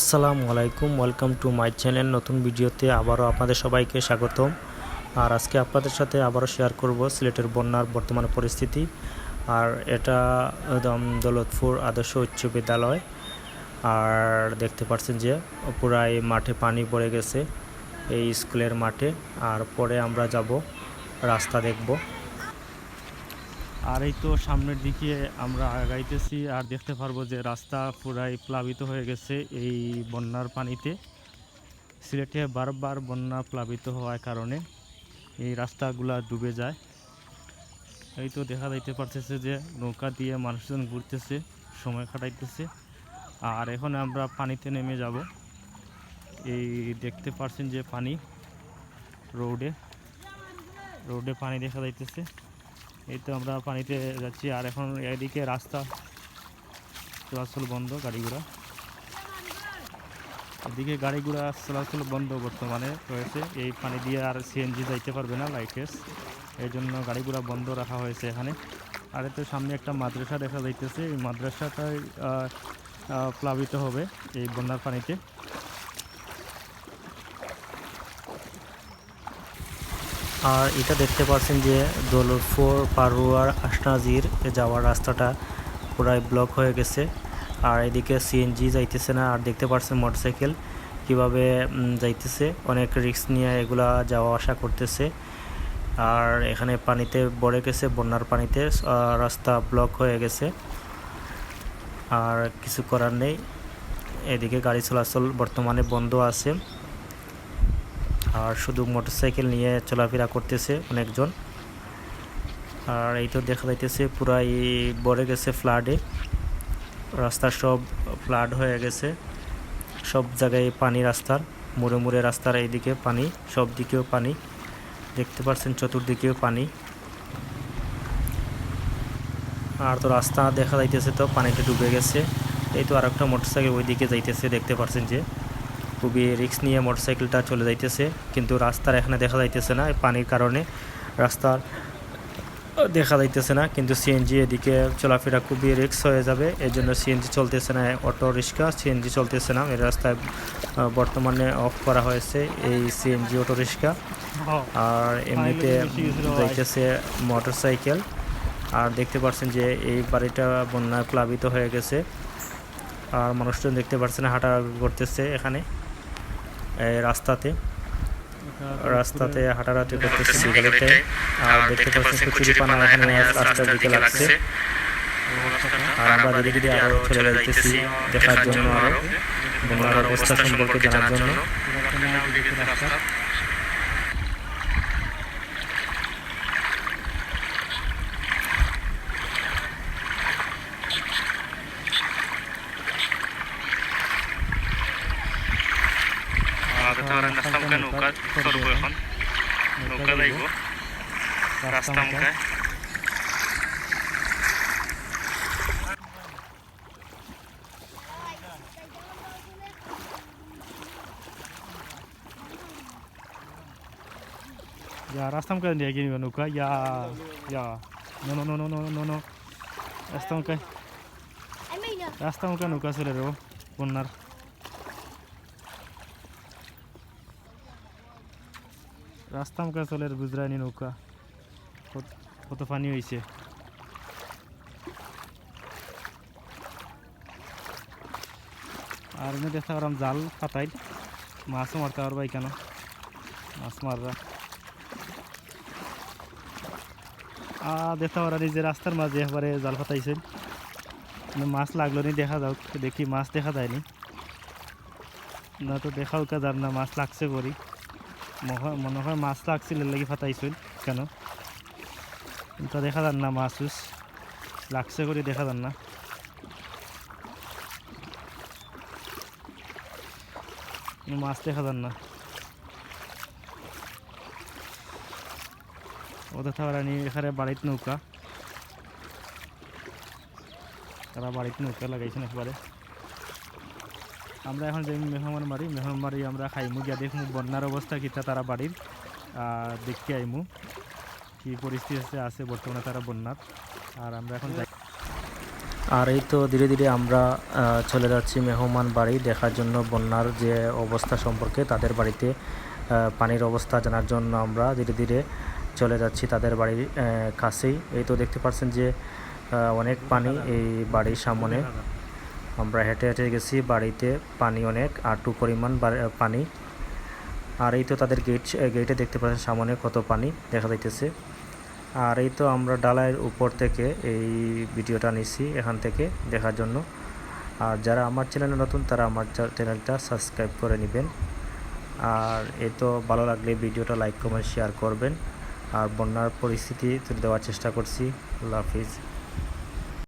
আসসালামু আলাইকুম welcome to my channel নতুন ভিডিওতে আবারও আপনাদের সবাইকে স্বাগতম। আর আজকে আপনাদের সাথে আবারও শেয়ার করব সিলেটের বন্যার বর্তমান পরিস্থিতি। আর এটা একদম দৌলতপুর আদর্শ উচ্চ বিদ্যালয়। আর দেখতে পাচ্ছেন যে পুরাই মাঠে পানি পড়ে গেছে, এই স্কুলের মাঠে। আর পরে আমরা যাব, রাস্তা দেখব। আর এই তো সামনের দিকে আমরা আগাইতেছি আর দেখতে পারব যে রাস্তা পুরাই প্লাবিত হয়ে গেছে এই বন্যার পানিতে। সিলেটে বারবার বন্যা প্লাবিত হওয়ার কারণে এই রাস্তাগুলা ডুবে যায়। এই তো দেখা যাইতে পারতেছে যে নৌকা দিয়ে মানুষজন ঘুরতেছে, সময় কাটাইতেছে। আর এখন আমরা পানিতে নেমে যাব। এই দেখতে পারছেন যে পানি রোডে রোডে পানি দেখা যাইতেছে। এই তো আমরা পানিতে যাচ্ছি, আর এখন এদিকে রাস্তা। চলাচল বন্ধ, গাড়ি ঘোড়া। এদিকে গাড়ি ঘোড়া, চলাচল বন্ধ বর্তমানে রয়েছে। এই পানি দিয়ে আর সিএনজি যাইতে পারবে না লাইটেস এই জন্য গাড়ি ঘোড়া বন্ধ রাখা হয়েছে এখানে। আর এতে সামনে একটা মাদ্রাসা দেখা যাইতেছে। এই মাদ্রাসাটাই প্লাবিত হবে এই বন্যার পানিতে। আর এটা দেখতে পাচ্ছেন যে দৌলতপুর পারুয়ার আশনাজির যাওয়ার রাস্তাটা পুরাই ব্লক হয়ে গেছে। আর এদিকে সিএনজি যাইতেছে না, আর দেখতে পাচ্ছেন মোটরসাইকেল কীভাবে যাইতেছে। অনেক রিস্ক নিয়ে এগুলা যাওয়া আসা করতেছে। আর এখানে পানিতে ভরে গেছে, বন্যার পানিতে রাস্তা ব্লক হয়ে গেছে। আর কিছু করার নেই। এদিকে গাড়ি চলাচল বর্তমানে বন্ধ আছে। আর শুধু মোটরসাইকেল নিয়ে চলাফেরা করতেছে অনেকজন। আর এই তো দেখা যাইতেছে পুরাই ভরে গেছে ফ্লাডে। রাস্তা সব ফ্লাড হয়ে গেছে। সব জায়গায় পানি রাস্তার, মোড়ে মোড়ে রাস্তার এইদিকে পানি, সব দিকেও পানি। দেখতে পাচ্ছেন চতুর্দিকেও পানি। আর তো রাস্তা দেখা যাইতেছে তো পানিতে ডুবে গেছে। এই তো আর একটা মোটরসাইকেল ওইদিকে যাইতেছে, দেখতে পাচ্ছেন যে। খুবই রিস্ক নিয়ে মোটরসাইকেলটা চলে যাইতেছে, কিন্তু রাস্তার এখানে দেখা যাইতেছে না পানির কারণে রাস্তার দেখা যাইতেছে না, কিন্তু সিএনজি এদিকে চলাফেরা খুবই রিস্ক হয়ে যাবে এই জন্য সিএনজি চলতেছে না, অটো রিক্সা সিএনজি চলতেছে না, এই রাস্তায় বর্তমানে অফ করা হয়েছে এই সিএনজি অটো রিক্সা। আর এমনিতে যাইতেছে মোটর সাইকেল আর দেখতে পাচ্ছেন যে এই বাড়িটা বন্যায় প্লাবিত হয়ে গেছে, আর মানুষজন দেখতে পাচ্ছেন হাঁটা করতেছে এখানে। রাস্তাতে রাস্তাতে হাঁটাহাঁটি করতেছে বিকেলেতে আর দেখতে পাচ্ছেন কচুরিপানা এখানে রাস্তার দিকে লাগছে। আর আমরা ধীরে ধীরে আরও চলে যাইতেছি দেখার জন্য আরও বন্যার অবস্থা সম্পর্কে জানার জন্য। রাস্তা মুখে নৌকা চলবো এখন নৌকা যাইব রাস্তা মুখে Ya, rasta muka dia gini kan nuka. Ya, ya. No, no, no, no, no, no, no. Rasta muka, Amina. rasta muka nuka চলে রে বন্যার রাস্তা মুখে চলে গুজরানি নৌকা। কত- পানি হয়েছে আর এমনি দেখতে পারলাম জাল পাতাই মাছও মারতে পারবা কেন মাছ মাররা আহ দেখতে পারা যে রাস্তার মাঝে একবারে জাল ফাটাইছেন মাছ লাগল নি, দেখা যাও দেখি মাছ দেখা যায়নি। না তো দেখাও কা যার না, মাছ লাগছে করি মনে- হয় মাছ লাগছিল, লাগি ফাটাইছিল, কেন? কিন্তু দেখা যান না মাছ উস। লাগছে করি দেখা যান না। মাছ দেখা যান না। ওদের থাকারানি এখানে বাড়িতে নৌকা। তারা বাড়িতে নৌকা লাগাইছেন একবারে। আমরা এখন যে মেহমান বাড়ি মেহমান বাড়ি আমরা খাইমু, গিয়া দেখমু বন্যার অবস্থা কিতা তারা বাড়ির। দেখতে আইমু কি পরিস্থিতি আছে বর্তমানে তারা বন্যার। আর আমরা এখন যাই আর এই তো ধীরে ধীরে আমরা চলে যাচ্ছি মেহমান বাড়ি দেখার জন্য বন্যার যে অবস্থা সম্পর্কে, তাদের বাড়িতে পানির অবস্থা জানার জন্য আমরা ধীরে ধীরে চলে যাচ্ছি তাদের বাড়ির কাছেই। এই তো দেখতে পাচ্ছেন যে অনেক পানি এই বাড়ির সামনে। আমরা হেঁটে হেঁটে গেছি বাড়িতে, পানি অনেক আটু পরিমাণ পানি। আর এই তো তাদের গেট গেটে দেখতে পাচ্ছেন সামনে কত পানি দেখা যাইতেছে। আর এই তো আমরা ডালাইয়ের উপর থেকে এই ভিডিওটা নিছি এখান থেকে দেখার জন্য। আর যারা আমার চ্যানেলে নতুন, তারা আমার চ্যানেলটা সাবস্ক্রাইব করে নেবেন। আর এই তো ভালো লাগলে ভিডিওটা লাইক কমেন্ট শেয়ার করবেন। আর বন্যার পরিস্থিতি তুলে দেওয়ার চেষ্টা করছি। আল্লাহ হাফিজ।